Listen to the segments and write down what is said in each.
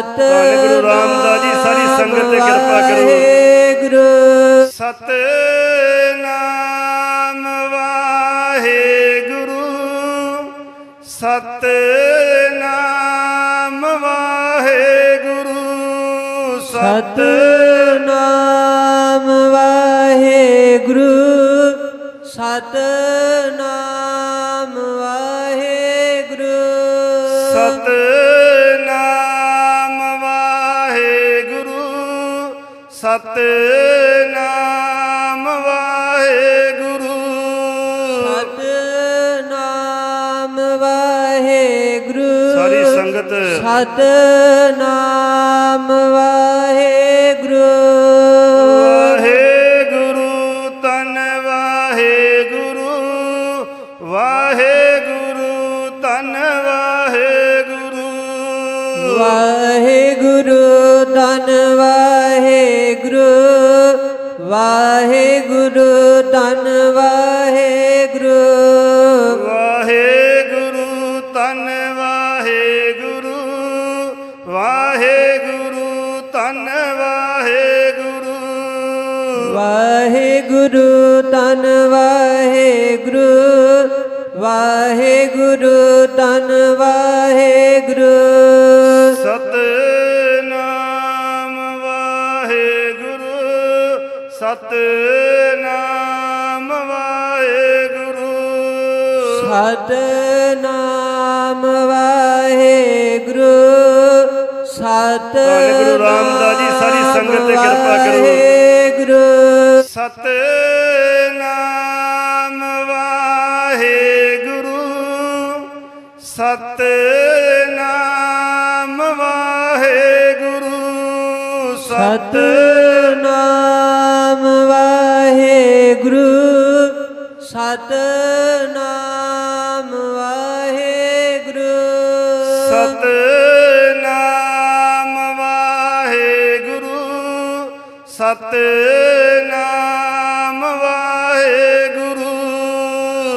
ਸਤ ਧੰਨ ਗੁਰੂ ਰਾਮਦਾਸ ਜੀ, ਸਾਰੀ ਸੰਗਤ ਤੇ ਕਿਰਪਾ ਕਰੋ। ਵਾਹਿਗੁਰੂ। ਸਤਨਾਮ ਵਾਹਿਗੁਰੂ। ਸਤਨਾਮ ਵਾਹਿਗੁਰੂ। ਸਤਨਾਮ ਵਾਹਿਗੁਰੂ। ਸਤਨਾਮ ਸਤਨਾਮ ਵਾਹਿਗੁਰੂ। ਸਤਨਾਮ ਵਾਹਿਗੁਰੂ। ਸਾਰੀ ਸੰਗਤ ਸਤਨਾਮ ਵਾਹਿਗੁਰੂ ਸਤਨਾਮ ਵਾਹਿਗੁਰੂ ਸਤ ਗੁਰੂ ਰਾਮਦਾਸ ਜੀ, ਸਾਰੀ ਸੰਗਤ ਤੇ ਕਿਰਪਾ ਕਰੋ। ਵਾਹਿਗੁਰੂ ਸਤਨਾਮ ਵਾਹਿਗੁਰੂ ਸਤਨਾਮ ਵਾਹਿਗੁਰੂ ਸਤਨਾਮ ਵਾਹਿਗੁਰੂ ਸਤਨਾਮ ਸਤਨਾਮ ਵਾਹਿਗੁਰੂ।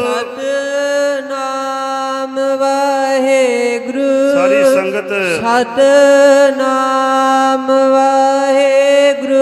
ਸਤਨਾਮ ਵਾਹਿਗੁਰੂ। ਸਾਰੀ ਸੰਗਤ। ਸਤਨਾਮ ਵਾਹਿਗੁਰੂ।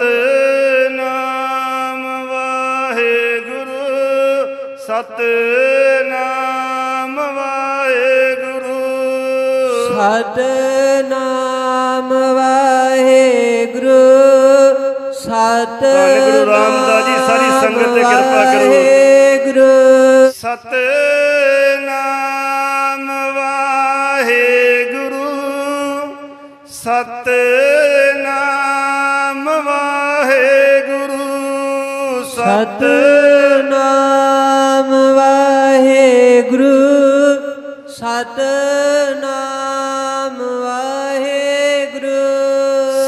ਸਤਨਾਮ ਵਾਹਿਗੁਰੂ। ਸਤਨਾਮ ਵਾਹਿਗੁਰੂ। ਸਤ ਗੁਰੂ ਰਾਮਦਾਸ ਜੀ, ਸਾਰੀ ਸੰਗਤ ਤੇ ਕਿਰਪਾ ਕਰੋ। ਵਾਹਿਗੁਰੂ। ਸਤਨਾਮ ਵਾਹਿਗੁਰੂ। ਸਤਨਾਮ ਵਾਹਿਗੁਰੂ। ਸਤਨਾਮ ਸਤਨਾਮ ਵਾਹਿਗੁਰੂ।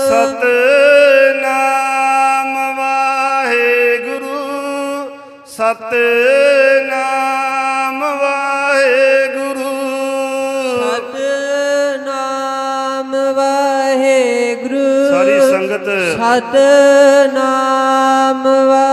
ਸਤਨਾਮ ਵਾਹਿਗੁਰੂ ਸਤਨਾਮ ਵਾਹਿਗੁਰੂ। ਸਤਨਾਮ ਵਾਹਿਗੁਰੂ। ਸਾਰੀ ਸੰਗਤ ਸਤਨਾਮ ਵਾਹਿਗੁਰੂ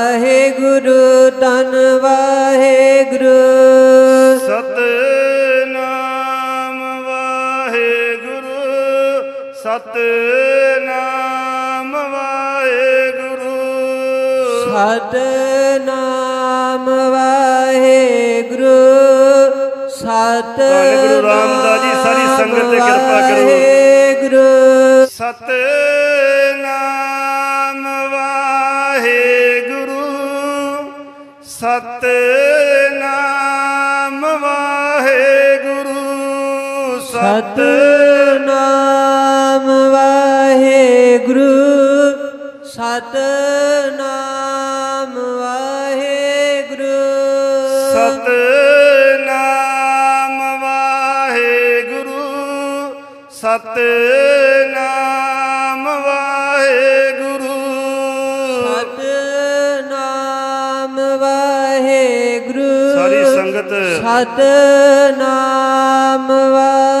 ਸਤਨਾਮ ਵਾਹਿਗੁਰੂ। ਸਤਨਾਮ ਵਾਹਿਗੁਰੂ। ਸਤ ਧੰਨ ਗੁਰੂ ਰਾਮਦਾਸ ਜੀ, ਸਾਰੀ ਸੰਗਤ ਤੇ ਕਿਰਪਾ ਕਰੋ। ਵਾਹਿਗੁਰੂ। ਸਤਨਾਮ ਵਾਹਿਗੁਰੂ। ਸਤਨਾਮ ਵਾਹਿਗੁਰੂ। ਸਤਨਾਮ ਸਤਨਾਮ ਵਾਹਿਗੁਰੂ। ਸਤਨਾਮ ਵਾਹਿਗੁਰੂ ਸਤਨਾਮ ਵਾਹਿਗੁਰੂ। ਸਤਨਾਮ ਵਾਹਿਗੁਰੂ। ਸਾਰੀ ਸੰਗਤ ਸਤਨਾਮ ਵਾਹਿਗੁਰੂ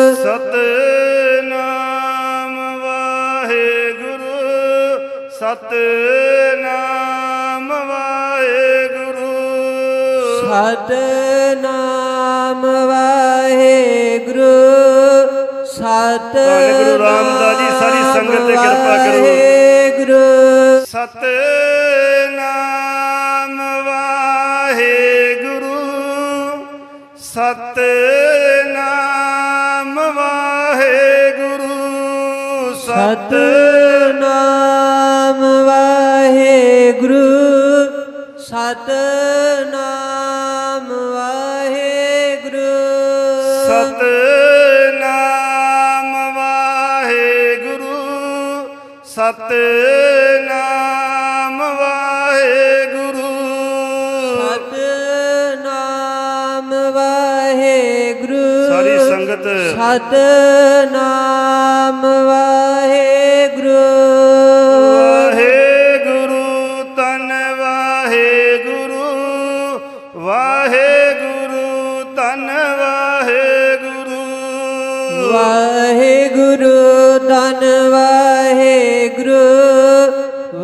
ਸਤਨਾਮ ਵਾਹਿਗੁਰੂ ਸਤਨਾਮ ਵਾਹਿਗੁਰੂ ਸਤ ਧੰਨ ਗੁਰੂ ਰਾਮਦਾਸ ਜੀ, ਸਾਰੀ ਸੰਗਤ ਤੇ ਕਿਰਪਾ ਕਰੋ। ਵਾਹਿਗੁਰੂ ਸਤਨਾਮ ਵਾਹਿਗੁਰੂ ਸਤਨਾਮ ਵਾਹਿਗੁਰੂ ਸਤਨਾਮ ਸਤਨਾਮ ਵਾਹਿਗੁਰੂ। ਸਤਨਾਮ ਵਾਹਿਗੁਰੂ। ਸਤਨਾਮ ਵਾਹਿਗੁਰੂ। ਸਤਨਾਮ ਵਾਹਿਗੁਰੂ। ਸਾਰੀ ਸੰਗਤ। ਸਤਨਾਮ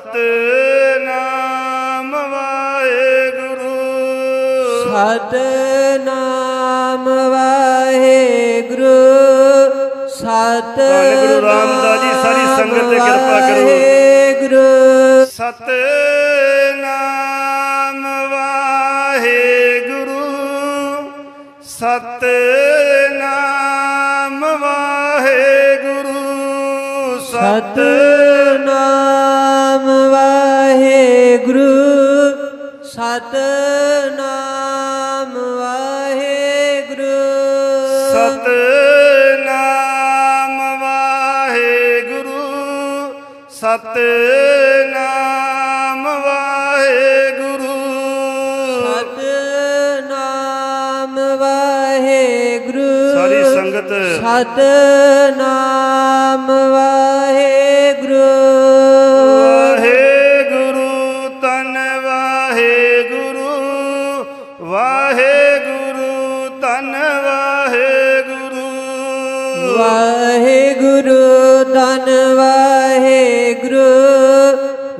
ਸਤਨਾਮ ਵਾਹਿਗੁਰੂ। ਸਤਨਾਮ ਵਾਹਿਗੁਰੂ। ਸਤ ਗੁਰੂ ਰਾਮਦਾਸ ਜੀ, ਸਾਰੀ ਸੰਗਤ ਤੇ ਕਿਰਪਾ ਕਰੋ। ਵਾਹਿਗੁਰੂ। ਸਤਨਾਮ ਵਾਹਿਗੁਰੂ। ਸਤਨਾਮ ਵਾਹਿਗੁਰੂ। ਸਤਨਾਮ ਵਾਹਿਗੁਰੂ ਸਤਨਾਮ ਵਾਹਿਗੁਰੂ। ਸਤਨਾਮ ਵਾਹਿਗੁਰੂ ਸਤਨਾਮ ਵਾਹਿਗੁਰੂ। ਸਤਨਾਮ ਵਾਹਿਗੁਰੂ। ਸਾਰੀ ਸੰਗਤ। ਸਤਨਾਮ ਵਾਹਿਗੁਰੂ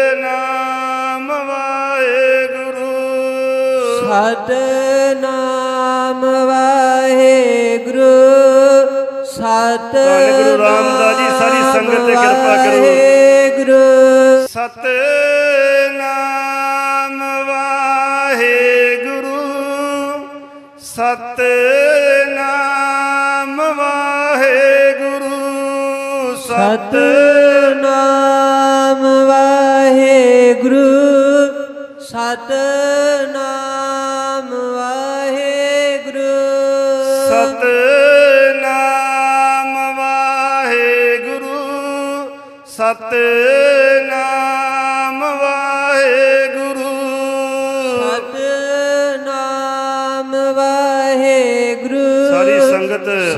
ਸਤਨਾਮ ਵਾਹਿਗੁਰੂ ਸਤਨਾਮ ਵਾਹਿਗੁਰੂ ਸਤ ਧੰਨ ਗੁਰੂ ਰਾਮਦਾਸ ਜੀ, ਸਾਰੀ ਸੰਗਤ ਤੇ ਕਿਰਪਾ ਕਰੋ। ਵਾਹਿਗੁਰੂ ਸਤਨਾਮ ਵਾਹਿਗੁਰੂ ਸਤਨਾਮ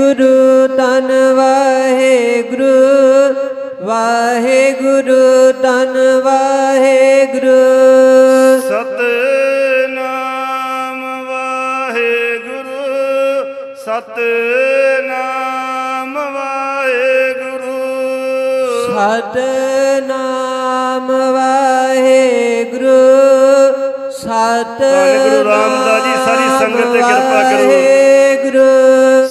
ਵਾਹਿਗੁਰੂ ਧੰਨ ਵਾਹਿਗੁਰੂ ਵਾਹਿਗੁਰੂ ਧੰਨ ਵਾਹਿਗੁਰੂ। ਸਤਨਾਮ ਵਾਹਿਗੁਰੂ ਸਤਨਾਮ ਵਾਹਿਗੁਰੂ। ਸਤਨਾਮ ਵਾਹਿਗੁਰੂ ਸਤ ਧੰਨ ਗੁਰੂ ਰਾਮਦਾਸ ਜੀ, ਸਾਰੀ ਸੰਗਤ ਤੇ ਕਿਰਪਾ ਕਰੋ। ਵਾਹਿਗੁਰੂ।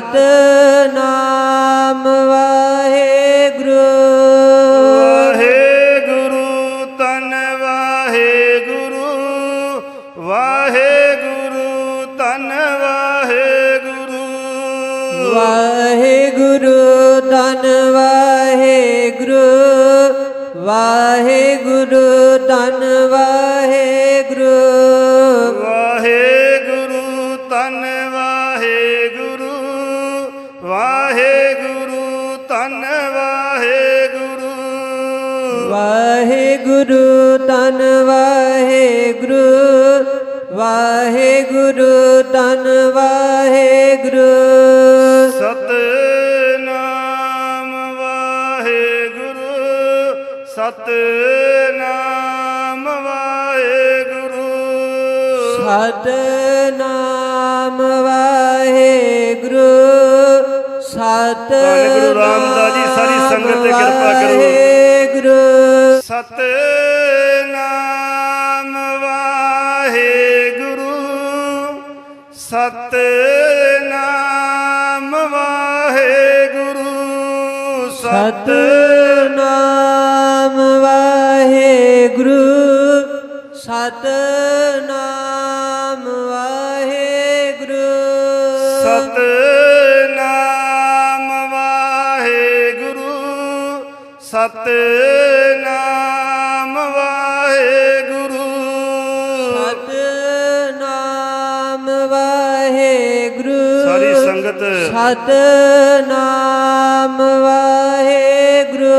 ਸਤਨਾਮ। ਸਤਨਾਮ ਵਾਹਿਗੁਰੂ ਸਤ ਧੰਨ ਗੁਰੂ ਰਾਮਦਾਸ ਜੀ, ਸਾਰੀ ਸੰਗਤ ਤੇ ਕਿਰਪਾ ਕਰੋ। ਵਾਹਿਗੁਰੂ ਸਤਨਾਮ ਵਾਹਿਗੁਰੂ ਸਤਨਾਮ ਵਾਹਿਗੁਰੂ ਸਤ ਸਤਨਾਮ ਸਤਨਾਮ ਵਾਹਿਗੁਰੂ। ਸਤਨਾਮ ਵਾਹਿਗੁਰੂ। ਸਾਰੀ ਸੰਗਤ। ਸਤਨਾਮ ਵਾਹਿਗੁਰੂ ਵਾਹਿਗੁਰੂ।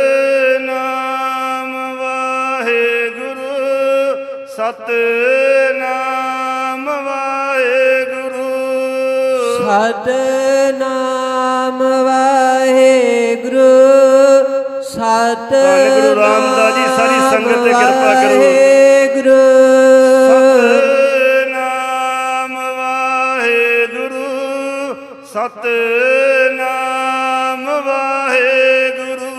ਸਤਨਾਮ ਵਾਹਿਗੁਰੂ। ਸਤਨਾਮ ਵਾਹਿਗੁਰੂ ਸਤ ਗੁਰੂ ਰਾਮਦਾਸ ਜੀ, ਸਾਰੀ ਸੰਗਤ ਤੇ ਕਿਰਪਾ ਕਰੋ। ਵਾਹਿਗੁਰੂ। ਸਤਨਾਮ ਵਾਹਿਗੁਰੂ ਸਤਨਾਮ ਵਾਹਿਗੁਰੂ।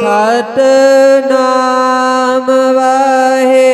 ਸਤਨਾਮ ਵਾਹਿਗੁਰੂ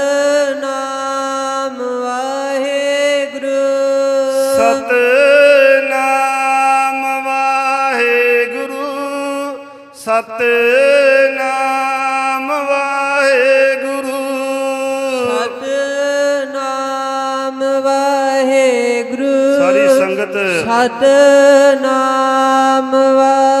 ਸਤਨਾਮ ਵਾਹਿਗੁਰੂ। ਸਤਨਾਮ ਵਾਹਿਗੁਰੂ। ਸਾਰੀ ਸੰਗਤ ਸਤਨਾਮ ਵਾਹਿਗੁਰੂ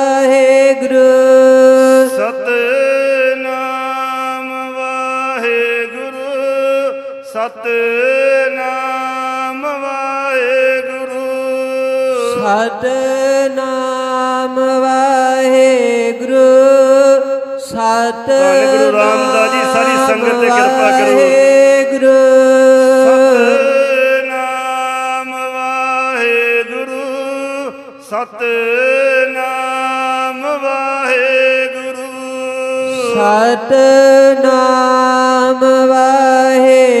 ਸਤਨਾਮ ਵਾਹਿਗੁਰੂ। ਸਤਨਾਮ ਵਾਹਿਗੁਰੂ ਸਤ ਗੁਰੂ ਰਾਮਦਾਸ ਜੀ, ਸਾਰੀ ਸੰਗਤ ਤੇ ਕਿਰਪਾ ਕਰੋ। ਵਾਹਿਗੁਰੂ। ਸਤਨਾਮ ਵਾਹਿਗੁਰੂ ਸਤਨਾਮ ਵਾਹਿਗੁਰੂ। ਸਤਨਾਮ ਵਾਹਿਗੁਰੂ।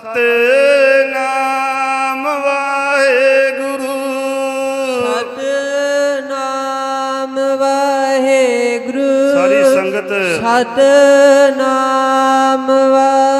ਸਤ ਨਾਮ ਵਾਹਿਗੁਰੂ। ਸਤ ਨਾਮ ਵਾਹਿਗੁਰੂ। ਸਾਰੀ ਸੰਗਤ। ਸਤ ਨਾਮ ਵਾਹਿਗੁਰੂ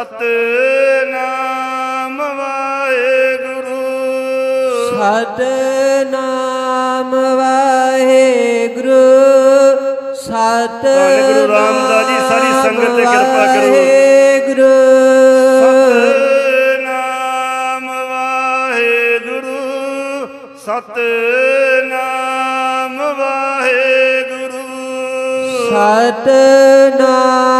ਸਤਨਾਮ ਵਾਹਿਗੁਰੂ। ਸਤਨਾਮ ਵਾਹਿਗੁਰੂ ਸਤ ਧੰਨ ਗੁਰੂ ਰਾਮਦਾਸ ਜੀ, ਸਾਰੀ ਸੰਗਤ ਤੇ ਕਿਰਪਾ ਕਰੋ। ਵਾਹਿਗੁਰੂ। ਸਤਨਾਮ ਵਾਹਿਗੁਰੂ ਸਤਨਾਮ ਵਾਹਿਗੁਰੂ। ਸਤਨਾਮ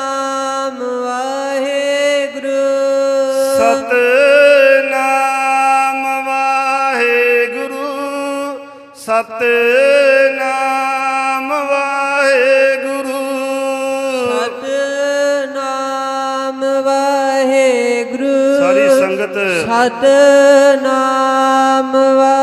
ਸਤਨਾਮ ਵਾਹਿਗੁਰੂ। ਸਤਨਾਮ ਵਾਹਿਗੁਰੂ। ਸਾਰੀ ਸੰਗਤ। ਸਤਨਾਮ ਵਾਹਿਗੁਰੂ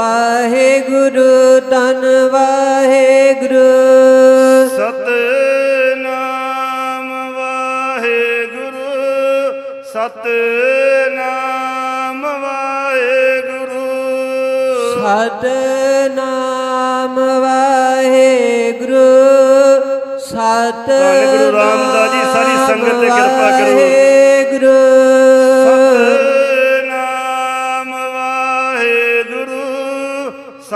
ਵਾਹਿਗੁਰੂ ਧੰਨ ਵਾਹਿਗੁਰੂ। ਸਤਨਾਮ ਵਾਹਿਗੁਰੂ ਸਤਨਾਮ ਵਾਹਿਗੁਰੂ। ਸਤਨਾਮ ਵਾਹਿਗੁਰੂ ਸਤ ਧੰਨ ਗੁਰੂ ਰਾਮਦਾਸ ਜੀ, ਸਾਰੀ ਸੰਗਤ ਤੇ ਕਿਰਪਾ ਕਰੋ। ਵਾਹਿਗੁਰੂ।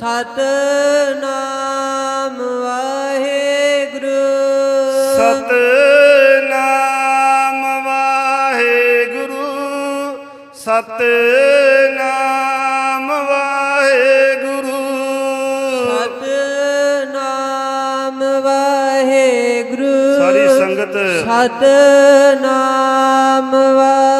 ਸਤਨਾਮ ਵਾਹਿਗੁਰੂ। ਸਤਨਾਮ ਵਾਹਿਗੁਰੂ। ਸਤਨਾਮ ਵਾਹਿਗੁਰੂ। ਸਤਨਾਮ ਵਾਹਿਗੁਰੂ। ਸਾਰੀ ਸੰਗਤ। ਸਤਨਾਮ ਵਾਹਿਗੁਰੂ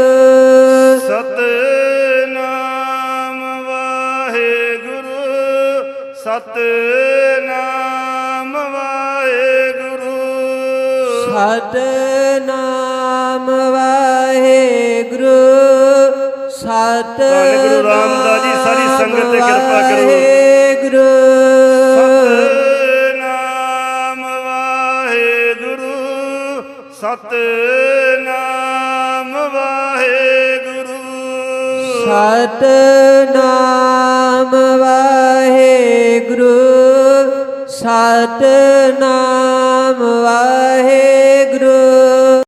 ਸਤਨਾਮ ਵਾਹਿਗੁਰੂ। ਸਤਨਾਮ ਵਾਹਿਗੁਰੂ। ਸਤ ਧੰਨ ਗੁਰੂ ਰਾਮਦਾਸ ਜੀ, ਸਾਰੀ ਸੰਗਤ ਤੇ ਕਿਰਪਾ ਕਰੋ। ਵਾਹਿਗੁਰੂ। ਸਤਨਾਮ ਵਾਹਿਗੁਰੂ। ਸਤਨਾਮ ਵਾਹਿਗੁਰੂ। ਸਤਨਾਮ ਵਾਹਿਗੁਰੂ ਸਤਨਾਮ ਵਾਹਿਗੁਰੂ।